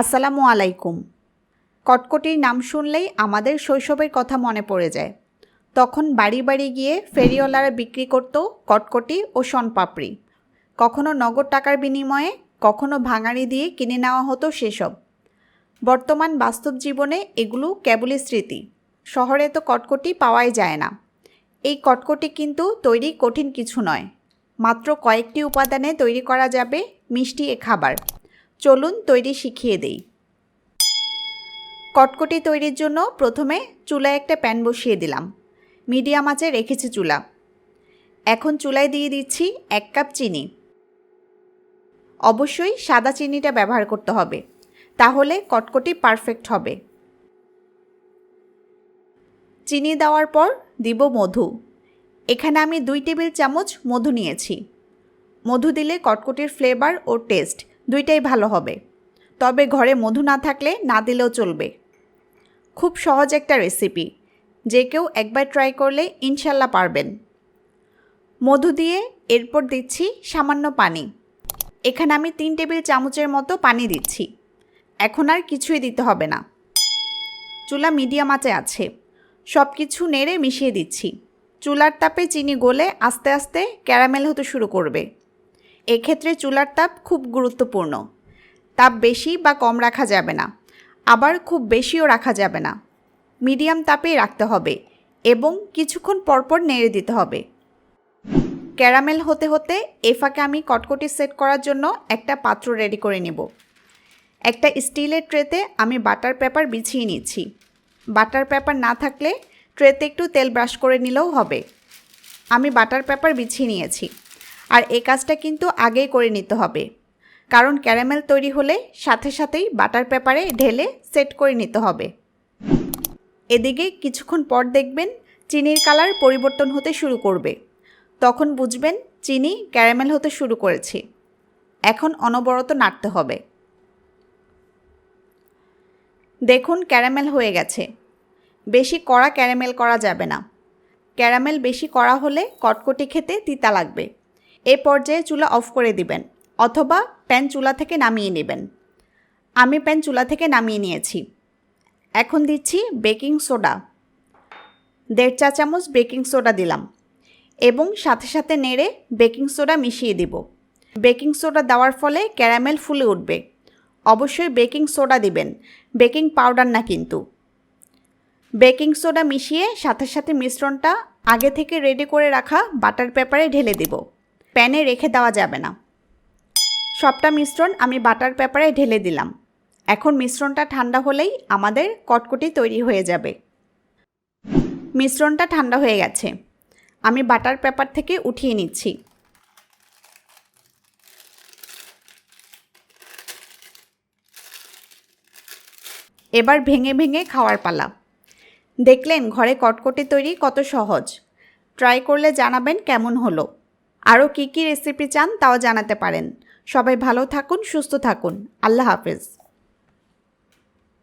আসসালামু আলাইকুম। কটকটির নাম শুনলেই আমাদের শৈশবের কথা মনে পড়ে যায়। তখন বাড়ি বাড়ি গিয়ে ফেরিওয়ালারা বিক্রি করত কটকটি ও শনপাপড়ি। কখনো নগদ টাকার বিনিময়ে, কখনো ভাঙাড়ি দিয়ে কিনে নেওয়া হতো সেসব। বর্তমান বাস্তব জীবনে এগুলো কেবলই স্মৃতি। শহরে তো কটকটি পাওয়াই যায় না। এই কটকটি কিন্তু তৈরি কঠিন কিছু নয়। মাত্র কয়েকটি উপাদানে তৈরি করা যাবে মিষ্টি এ খাবার। চলুন তৈরি শিখিয়ে দেই। কটকটি তৈরির জন্য প্রথমে চুলায় একটা প্যান বসিয়ে দিলাম। মিডিয়াম আঁচে রেখেছি চুলা। এখন চুলায় দিয়ে দিচ্ছি এক কাপ চিনি। অবশ্যই সাদা চিনিটা ব্যবহার করতে হবে, তাহলে কটকটি পারফেক্ট হবে। চিনি দেওয়ার পর দিব মধু। এখানে আমি দুই টেবিল চামচ মধু নিয়েছি। মধু দিলে কটকটির ফ্লেভার ও টেস্ট দুইটাই ভালো হবে। তবে ঘরে মধু না থাকলে না দিলেও চলবে। খুব সহজ একটা রেসিপি যে কেউ একবার ট্রাই করলে ইনশাল্লাহ পারবেন। মধু দিয়ে এরপর দিচ্ছি সামান্য পানি। এখানে আমি তিন টেবিল চামচের মতো পানি দিচ্ছি। এখন আর কিছুই দিতে হবে না। চুলা মিডিয়াম আঁচে আছে। সব কিছু নেড়ে মিশিয়ে দিচ্ছি। চুলার তাপে চিনি গলে আস্তে আস্তে ক্যারামেল হতে শুরু করবে। এক্ষেত্রে চুলার তাপ খুব গুরুত্বপূর্ণ। তাপ বেশি বা কম রাখা যাবে না, আবার খুব বেশিও রাখা যাবে না। মিডিয়াম তাপেই রাখতে হবে এবং কিছুক্ষণ পরপর নেড়ে দিতে হবে। ক্যারামেল হতে হতে এ ফাঁকে আমি কটকটি সেট করার জন্য একটা পাত্র রেডি করে নেব। একটা স্টিলের ট্রেতে আমি বাটার পেপার বিছিয়ে নিচ্ছি। বাটার পেপার না থাকলে ট্রেতে একটু তেল ব্রাশ করে নিলেও হবে। আমি বাটার পেপার বিছিয়ে নিয়েছি। আর এই কাজটা কিন্তু আগেই করে নিতে হবে। কারণ ক্যারামেল তৈরি হলে সাথে সাথেই বাটার পেপারে ঢেলে সেট করে নিতে হবে। এদিকে কিছুক্ষণ পর দেখবেন চিনির কালার পরিবর্তন হতে শুরু করবে। তখন বুঝবেন চিনি ক্যারামেল হতে শুরু করেছে। এখন অনবরত নাড়তে হবে। দেখুন ক্যারামেল হয়ে গেছে। বেশি কড়া ক্যারামেল করা যাবে না। ক্যারামেল বেশি কড়া হলে কটকটি খেতে তিতা লাগবে। এ পর্যায়ে চুলা অফ করে দিবেন, অথবা প্যান চুলা থেকে নামিয়ে নেবেন। আমি প্যান চুলা থেকে নামিয়ে নিয়েছি। এখন দিচ্ছি বেকিং সোডা। দেড় চা চামচ বেকিং সোডা দিলাম এবং সাথে সাথে নেড়ে বেকিং সোডা মিশিয়ে দিব। বেকিং সোডা দেওয়ার ফলে ক্যারামেল ফুলে উঠবে। অবশ্যই বেকিং সোডা দিবেন, বেকিং পাউডার না কিন্তু। বেকিং সোডা মিশিয়ে সাথে সাথে মিশ্রণটা আগে থেকে রেডি করে রাখা বাটার পেপারে ঢেলে দেব। প্যানে রেখে দেওয়া যাবে না। সবটা মিশ্রণ আমি বাটার পেপারে ঢেলে দিলাম। এখন মিশ্রণটা ঠান্ডা হলেই আমাদের কটকটি তৈরি হয়ে যাবে। মিশ্রণটা ঠান্ডা হয়ে গেছে। আমি বাটার পেপার থেকে উঠিয়ে নিচ্ছি। এবার ভেঙে ভেঙে খাওয়ার পালা। দেখলেন ঘরে কটকটি তৈরি কত সহজ। ট্রাই করলে জানাবেন কেমন হলো। আরও কী কী রেসিপি চান তাও জানাতে পারেন। সবাই ভালো থাকুন, সুস্থ থাকুন। আল্লাহ হাফেজ।